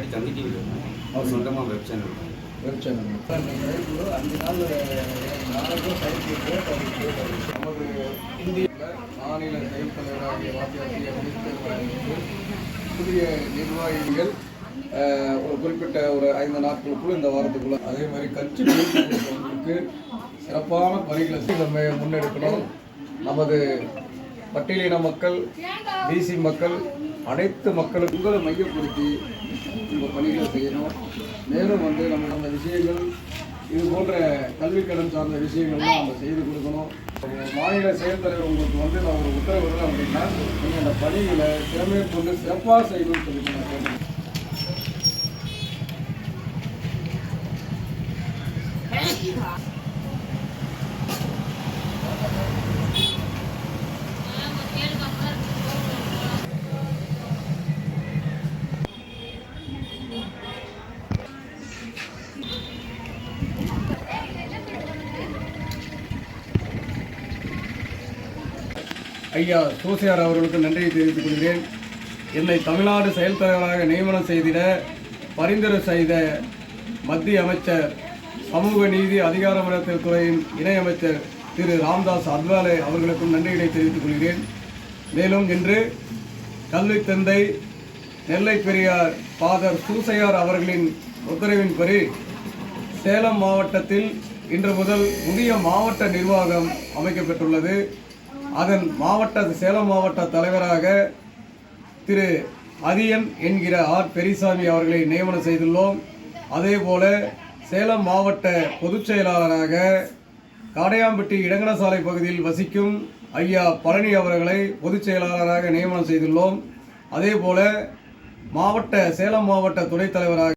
முன்னாடி தந்தி டிவியில் இருக்கும் அவர் சொந்தமாக வெப் சேனல் இருக்கும் வெப் சேனல் அஞ்சு நாள் நாளைக்கும் நமது இந்திய மாநில செயல் தலைவராகிய வாத்தியார் புதிய நிர்வாகிகள் ஒரு குறிப்பிட்ட ஒரு ஐந்து நாட்களுக்குள்ள இந்த வாரத்துக்குள்ள அதே மாதிரி கட்சி பொறுப்புகளுக்கு சிறப்பான பணிகளை நம்ம முன்னெடுக்கணும். நமது பட்டியலின மக்கள் பிசி மக்கள் அனைத்து மக்களும் உங்களை மையப்படுத்தி பணிகளை செய்யணும். மேலும் வந்து நம்ம அந்த விஷயங்கள் இது போன்ற கல்வி கடன் சார்ந்த விஷயங்கள்லாம் நம்ம செய்து கொடுக்கணும். மாநில செயல் தலைவர் உங்களுக்கு வந்து நான் ஒரு உத்தரவு விடுறேன் அப்படின்னா நீங்கள் அந்த பணிகளை திறமையை கொண்டு சிறப்பாக செய்யணும்னு சொல்லி நான் கேட்குறேன் ஐயா சோசியார் அவர்களுக்கு நன்றியை தெரிவித்துக் கொள்கிறேன். என்னை தமிழ்நாடு செயல் தலைவராக நியமனம் செய்திட பரிந்துரை செய்த மத்திய அமைச்சர் சமூக நீதி அதிகாரமளித்தல் துறையின் இணையமைச்சர் திரு ராம்தாஸ் அத்வாலே அவர்களுக்கும் நன்றியினை தெரிவித்துக் கொள்கிறேன். மேலும் இன்று கல்வி தந்தை நெல்லை பெரியார் ஃபாதர் சூசையார் அவர்களின் உத்தரவின்படி சேலம் மாவட்டத்தில் இன்று முதல் புதிய மாவட்ட நிர்வாகம் அமைக்கப்பட்டுள்ளது. அதன் மாவட்ட சேலம் மாவட்ட தலைவராக திரு அரியன் என்கிற ஆர். பெரியசாமி அவர்களை நியமனம் செய்துள்ளோம். அதேபோல சேலம் மாவட்ட பொதுச் செயலாளராக காடையாம்பட்டி இடங்கனசாலை பகுதியில் வசிக்கும் ஐயா பழனி அவர்களை பொதுச் செயலாளராக நியமனம் செய்துள்ளோம். அதேபோல மாவட்ட சேலம் மாவட்ட துணைத் தலைவராக